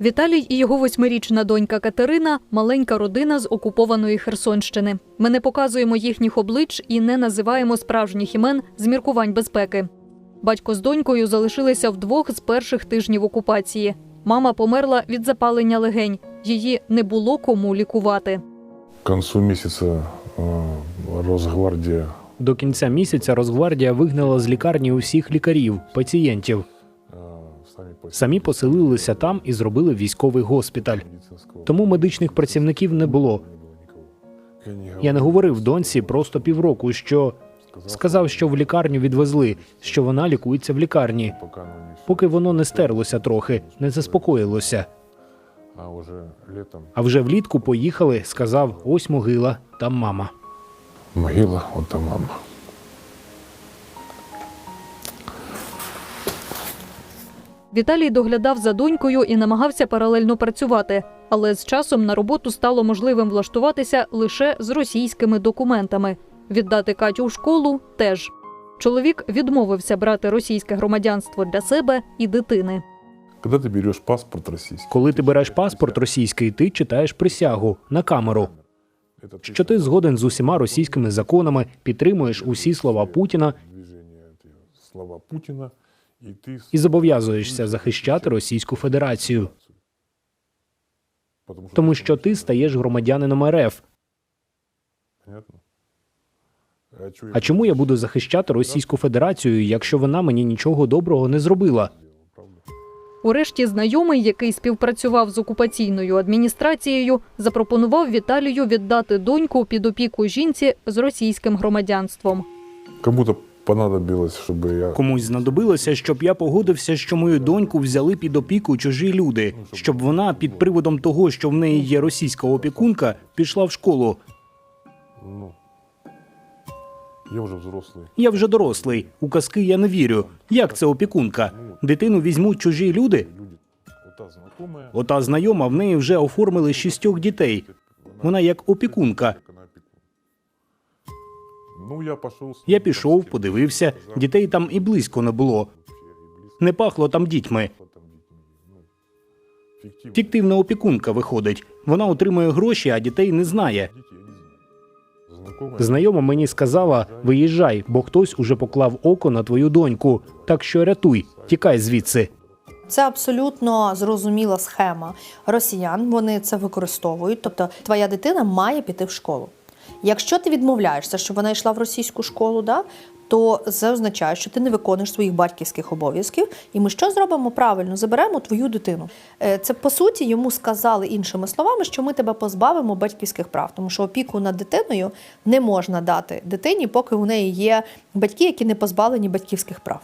Віталій і його восьмирічна донька Катерина маленька родина з окупованої Херсонщини. Ми не показуємо їхніх облич і не називаємо справжніх імен з міркувань безпеки. Батько з донькою залишилися вдвох з перших тижнів окупації. Мама померла від запалення легень. Її не було кому лікувати. К концу месяца э, Росгвардия До кінця місяця Росгвардія вигнала з лікарні усіх лікарів, пацієнтів. э, сами по Самі поселилися там і зробили військовий госпіталь. медицинского Тому медичних працівників не було. не было никого. Я, Я не говорив доньці просто півроку, що сказав, що в лікарню відвезли, що вона лікується в лікарні, пока оно не всё. поки воно не стерлося трохи, не заспокоїлося. А уже летом А вже влітку поїхали, сказав: ось могила, там мама. могила, вот там мама. Віталій доглядав за донькою і намагався паралельно працювати, але з часом на роботу стало можливим влаштуватися лише з російськими документами. Віддати Катю в школу теж. Чоловік відмовився брати російське громадянство для себе і дитини. Когда ты берешь паспорт российский, Коли ти береш паспорт російський, ти читаєш присягу на камеру, это що ти згоден з усіма російськими законами, підтримуєш усі слова Путіна движение, это слова Путина, и ты і зобов'язуєшся захищати Російську Федерацію, тому що ти стаєш громадянином РФ. А, чому я буду захищати Російську Федерацію, якщо вона мені нічого доброго не зробила? правда? Урешті знайомий, який співпрацював з окупаційною адміністрацією, запропонував Віталію віддати доньку під опіку жінці з російським громадянством. Кому-то понадобилось, чтобы я Комусь знадобилося, щоб я погодився, що мою доньку взяли під опіку чужі люди, щоб вона під приводом того, що в неї є російська опікунка, пішла в школу. Ну, я уже взрослый. Я вже дорослий. У казки я не вірю. Як це опікунка? Дитину візьмуть чужі люди. Ота знайома в неї вже оформили шістьох дітей. Вона як опікунка. Ну, я пошел. с Я пішов, подивився. Дітей там і близько не було. Не пахло там дітьми. ну. Фіктивна опікунка виходить. Вона отримує гроші, а дітей не знає. Знайома мені сказала: виїжджай, бо хтось уже поклав око на твою доньку. Так що рятуй, тікай звідси. Це абсолютно зрозуміла схема росіян. Вони це використовують. Тобто, твоя дитина має піти в школу. Якщо ти відмовляєшся, щоб вона йшла в російську школу, да, то це означає, що ти не виконуєш своїх батьківських обов'язків. І ми що зробимо правильно? Заберемо твою дитину. Е, Це по суті йому сказали іншими словами, що ми тебе позбавимо батьківських прав, тому що опіку над дитиною не можна дати дитині, поки у неї є батьки, які не позбавлені батьківських прав.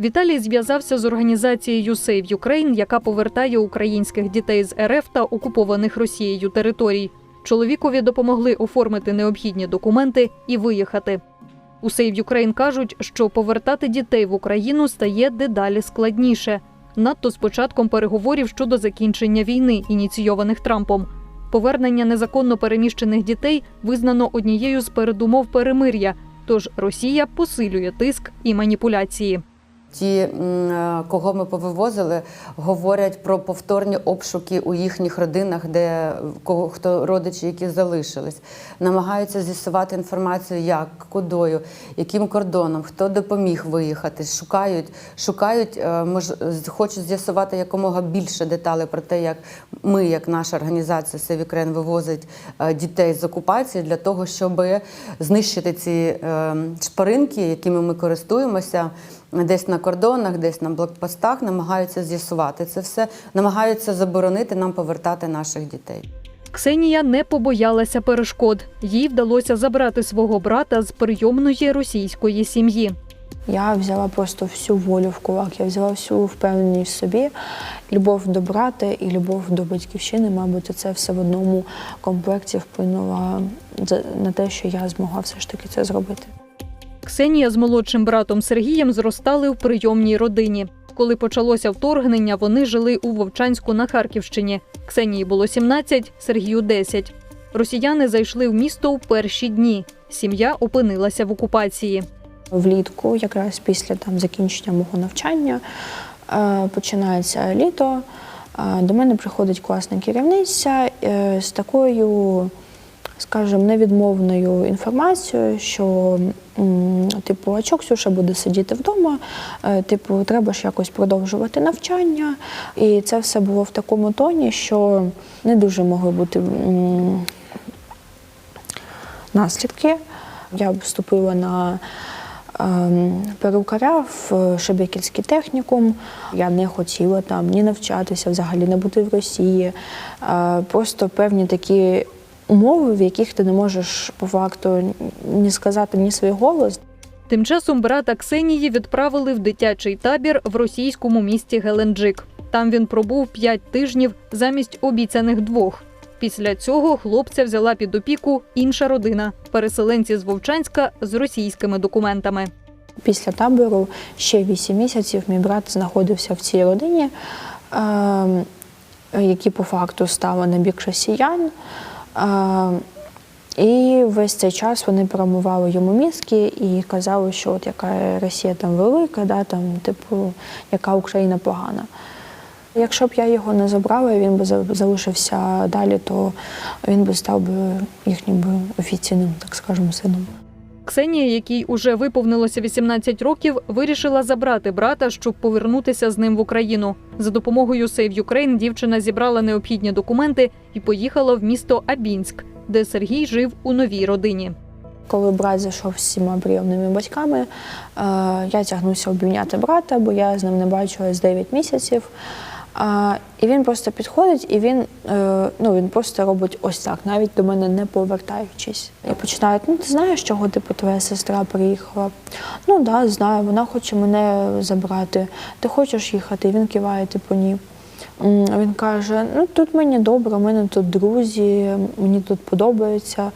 Віталій зв'язався з організацією Save Ukraine, яка повертає українських дітей з РФ та окупованих Росією територій. Чоловікові допомогли оформити необхідні документи і виїхати. У Save Ukraine кажуть, що повертати дітей в Україну стає дедалі складніше. Надто з початком переговорів щодо закінчення війни, ініційованих Трампом. Повернення незаконно переміщених дітей визнано однією з передумов перемир'я. Тож Росія посилює тиск і маніпуляції. Ті, е, кого ми повивозили, говорять про повторні обшуки у їхніх родинах, де кого хто родичі, які залишились, намагаються з'ясувати інформацію, як кудою, яким кордоном, хто допоміг виїхати. Шукають, шукають, е, мож, хочуть з'ясувати якомога більше деталей про те, як ми, як наша організація Ukraine, вивозить е, дітей з окупації для того, щоб знищити ці е, шпаринки, якими ми користуємося десь на кордонах, десь на блокпостах, намагаються з'ясувати це все, намагаються заборонити нам повертати наших дітей. Ксенія не побоялася перешкод. Їй вдалося забрати свого брата з прийомної російської сім'ї. Я взяла просто всю волю в кулак, я взяла всю впевненість в собі, любов до брата і любов до батьківщини. Мабуть, це все в одному комплекті вплинуло за- на те, що я змогла все ж таки це зробити. Ксенія з молодшим братом Сергієм зростали в прийомній родині. Коли почалося вторгнення, вони жили у Вовчанську на Харківщині. Ксенії було 17, Сергію 10. Росіяни зайшли в місто у перші дні. Сім'я опинилася в окупації. Влітку, якраз після там закінчення мого навчання, е, починається літо. До мене приходить класна керівниця е, з такою, скажімо, невідмовною інформацією, що типу, а чого Ксюша буде сидіти вдома, Е, типу, треба ж якось продовжувати навчання. І це все було в такому тоні, що не дуже могли бути наслідки. Я вступила на ем, перукаря в Шебекінський технікум. Я не хотіла там ні навчатися, взагалі не бути в Росії. Е, Просто певні такі умови, в яких ти не можеш по факту ні сказати ні свій голос, Тим часом брата Ксенії відправили в дитячий табір в російському місті Геленджик. Там він пробув п'ять тижнів замість обіцяних двох. Після цього хлопця взяла під опіку інша родина переселенці з Вовчанська з російськими документами. Після табору ще 8 місяців мій брат знаходився в цій родині, ем, які по факту стали на бік росіян. І весь цей час вони промивали йому мізки і казали, що от яка Росія там велика, да, там, типу, яка Україна погана. Якщо б я його не забрала, він би залишився далі, то він би став би їхнім офіційним, так скажемо, сином. Ксенія, якій уже виповнилося 18 років, вирішила забрати брата, щоб повернутися з ним в Україну. За допомогою Save Ukraine дівчина зібрала необхідні документи і поїхала в місто Абінськ, де Сергій жив у новій родині. Коли брат зайшов з всіма прийомними батьками, е, я тягнувся обійняти брата, бо я з ним не бачилась 9 місяців. А, і він просто підходить, і він, е, ну, він просто робить ось так, навіть до мене не повертаючись. Я починаю, ну ти знаєш, чого типу твоя сестра приїхала? Ну так, да, знаю, вона хоче мене забрати. Ти хочеш їхати? І він киває, типу, ні. Він каже: ну тут мені добре, у мене тут друзі, мені тут подобається.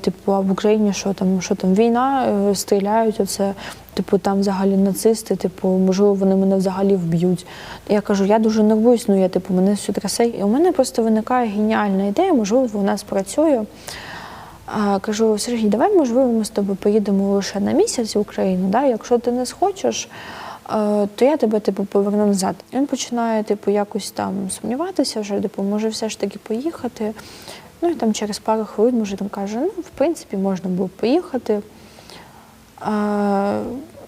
Типу, а в Україні що там, що там війна, е, стріляють, оце, типу, там взагалі нацисти, типу, можливо, вони мене взагалі вб'ють. Я кажу, я дуже нервуюсь, ну я типу, мене все трясе. І у мене просто виникає геніальна ідея, можливо, вона спрацює. А, кажу, Сергій, давай, можливо, ми з тобою поїдемо лише на місяць в Україну. Да? Якщо ти не схочеш, е, то я тебе типу, поверну назад. Він починає типу, якось там сумніватися, вже типу, може все ж таки поїхати. Ну і там через пару хвилин там каже, ну, в принципі, можна було поїхати. А,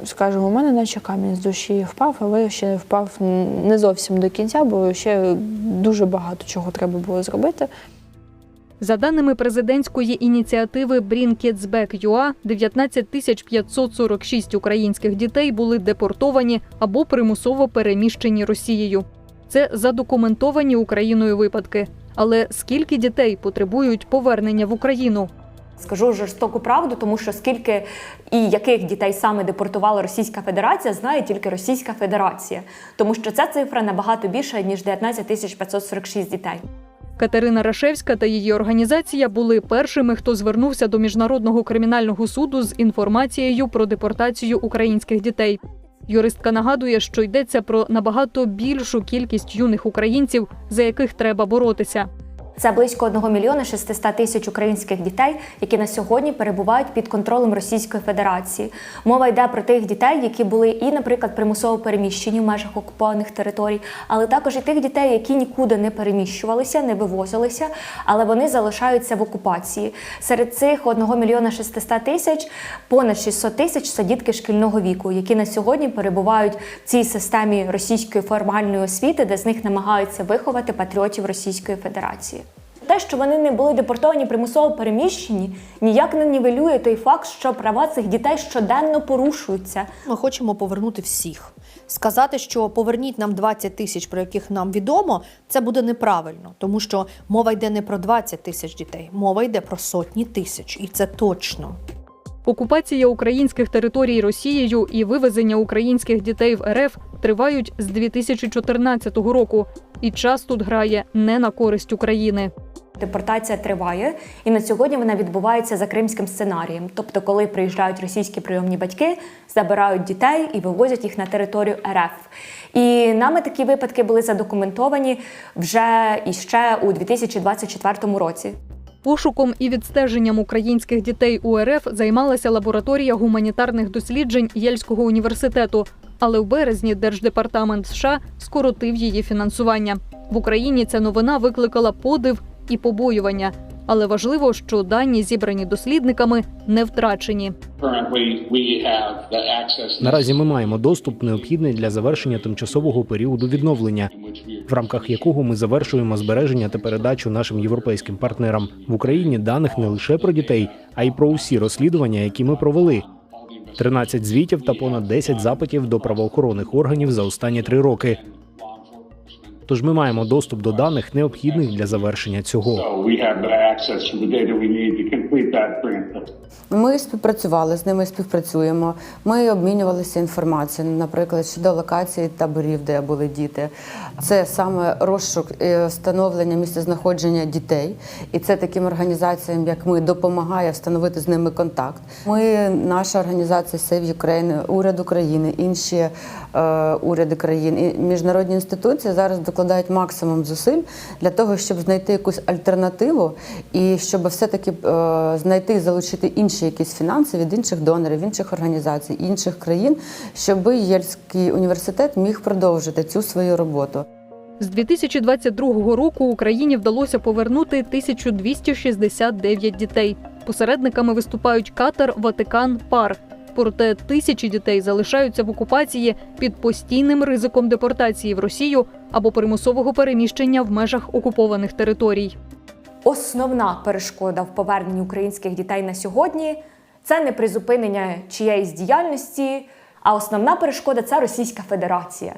скажімо, у мене наче камінь з душі впав, але ще впав не зовсім до кінця, бо ще дуже багато чого треба було зробити. За даними президентської ініціативи Bring Kids Back UA, 19 тисяч 546 українських дітей були депортовані або примусово переміщені Росією. Це задокументовані Україною випадки. Але скільки дітей потребують повернення в Україну? Скажу жорстоку правду, тому що скільки і яких дітей саме депортувала Російська Федерація, знає тільки Російська Федерація, тому що ця цифра набагато більша ніж 19 тисяч 546 дітей. Катерина Рашевська та її організація були першими, хто звернувся до міжнародного кримінального суду з інформацією про депортацію українських дітей. Юристка нагадує, що йдеться про набагато більшу кількість юних українців, за яких треба боротися. Це близько 1 мільйона 600 тисяч українських дітей, які на сьогодні перебувають під контролем Російської Федерації. Мова йде про тих дітей, які були і, наприклад, примусово переміщені в межах окупованих територій, але також і тих дітей, які нікуди не переміщувалися, не вивозилися, але вони залишаються в окупації. Серед цих 1 мільйона 600 тисяч понад 600 тисяч це шкільного віку, які на сьогодні перебувають в цій системі російської формальної освіти, де з них намагаються виховати патріотів Російської Федерації. Те, що вони не були депортовані примусово переміщені, ніяк не нівелює той факт, що права цих дітей щоденно порушуються. Ми хочемо повернути всіх. Сказати, що поверніть нам 20 тисяч, про яких нам відомо, це буде неправильно, тому що мова йде не про 20 тисяч дітей, мова йде про сотні тисяч, і це точно. Окупація українських територій Росією і вивезення українських дітей в РФ тривають з 2014 року, і час тут грає не на користь України. Депортація триває, і на сьогодні вона відбувається за кримським сценарієм. Тобто, коли приїжджають російські прийомні батьки, забирають дітей і вивозять їх на територію РФ. І нами такі випадки були задокументовані вже і ще у 2024 році. Пошуком і відстеженням українських дітей у РФ займалася лабораторія гуманітарних досліджень Єльського університету. Але в березні Держдепартамент США скоротив її фінансування. В Україні ця новина викликала подив і побоювання. Але важливо, що дані, зібрані дослідниками, не втрачені. Наразі ми маємо доступ необхідний для завершення тимчасового періоду відновлення, в рамках якого ми завершуємо збереження та передачу нашим європейським партнерам в Україні даних не лише про дітей, а й про усі розслідування, які ми провели. 13 звітів та понад 10 запитів до правоохоронних органів за останні три роки. Тож ми маємо доступ до даних, необхідних для завершення цього. Ми співпрацювали з ними, співпрацюємо. Ми обмінювалися інформацією, наприклад, щодо локації таборів, де були діти. Це саме розшук і встановлення місцезнаходження дітей, і це таким організаціям, як ми, допомагає встановити з ними контакт. Ми, наша організація Save Ukraine, уряд України, інші е, уряди країн і міжнародні інституції зараз докладають максимум зусиль для того, щоб знайти якусь альтернативу і щоб все-таки е, знайти і залучити інші якісь фінанси від інших донорів, інших організацій, інших країн, щоб Єльський університет міг продовжити цю свою роботу. З 2022 року Україні вдалося повернути 1269 дітей. Посередниками виступають Катар, Ватикан, ПАР. Проте тисячі дітей залишаються в окупації під постійним ризиком депортації в Росію або примусового переміщення в межах окупованих територій. Основна перешкода в поверненні українських дітей на сьогодні це не призупинення чиєїсь діяльності, а основна перешкода це Російська Федерація.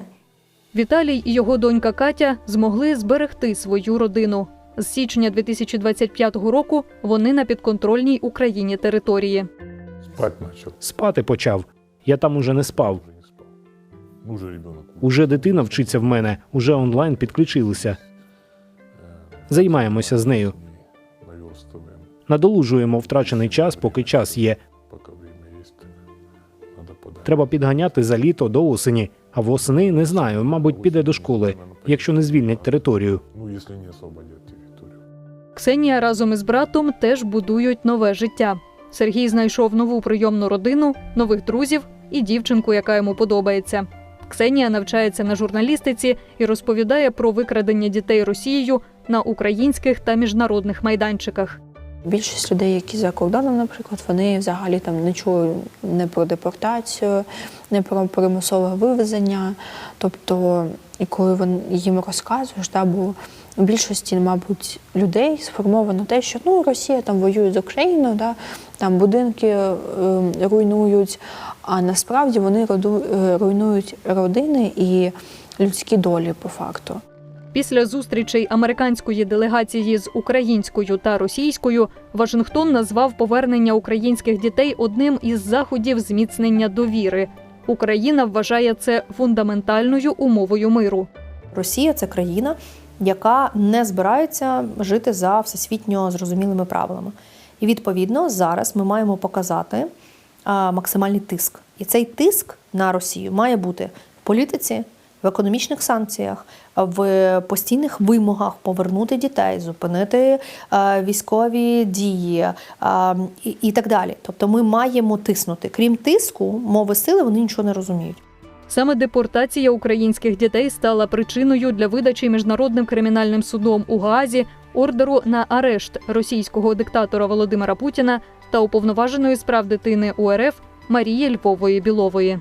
Віталій і його донька Катя змогли зберегти свою родину. З січня 2025 року вони на підконтрольній Україні території. Спать начал. Спати почав. Я там уже не спав. Уже не спал. Ну, уже ребенок. Уже дитина вчиться в мене, уже онлайн підключилися. Э, Займаємося з нею. мы Наверстываем, Надолужуємо втрачений час, поки час є. пока время есть. Надо подать. Треба підганяти за літо до осені. А восени не знаю, мабуть, піде до школи, якщо не звільнять територію. Ну, если не освободят территорию. Ксенія разом із братом теж будують нове життя. Сергій знайшов нову прийомну родину, нових друзів і дівчинку, яка йому подобається. Ксенія навчається на журналістиці і розповідає про викрадення дітей Росією на українських та міжнародних майданчиках. Більшість людей, які за кордоном, наприклад, вони взагалі там не чують не про депортацію, не про примусове вивезення. Тобто, і коли вони їм розказуєш, да, бо у більшості, мабуть, людей сформовано те, що ну Росія там воює з Україною, да, там будинки е, руйнують, а насправді вони роду- е, руйнують родини і людські долі по факту. Після зустрічей американської делегації з українською та російською Вашингтон назвав повернення українських дітей одним із заходів зміцнення довіри. Україна вважає це фундаментальною умовою миру. Росія це країна, яка не збирається жити за всесвітньо зрозумілими правилами. І відповідно зараз ми маємо показати максимальний тиск. І цей тиск на Росію має бути в політиці, в економічних санкціях, в постійних вимогах повернути дітей, зупинити військові дії і так далі. Тобто ми маємо тиснути. Крім тиску, мови сили вони нічого не розуміють. Саме депортація українських дітей стала причиною для видачі міжнародним кримінальним судом у Гаазі ордеру на арешт російського диктатора Володимира Путіна та уповноваженої справ дитини УРФ Марії Львової Білової.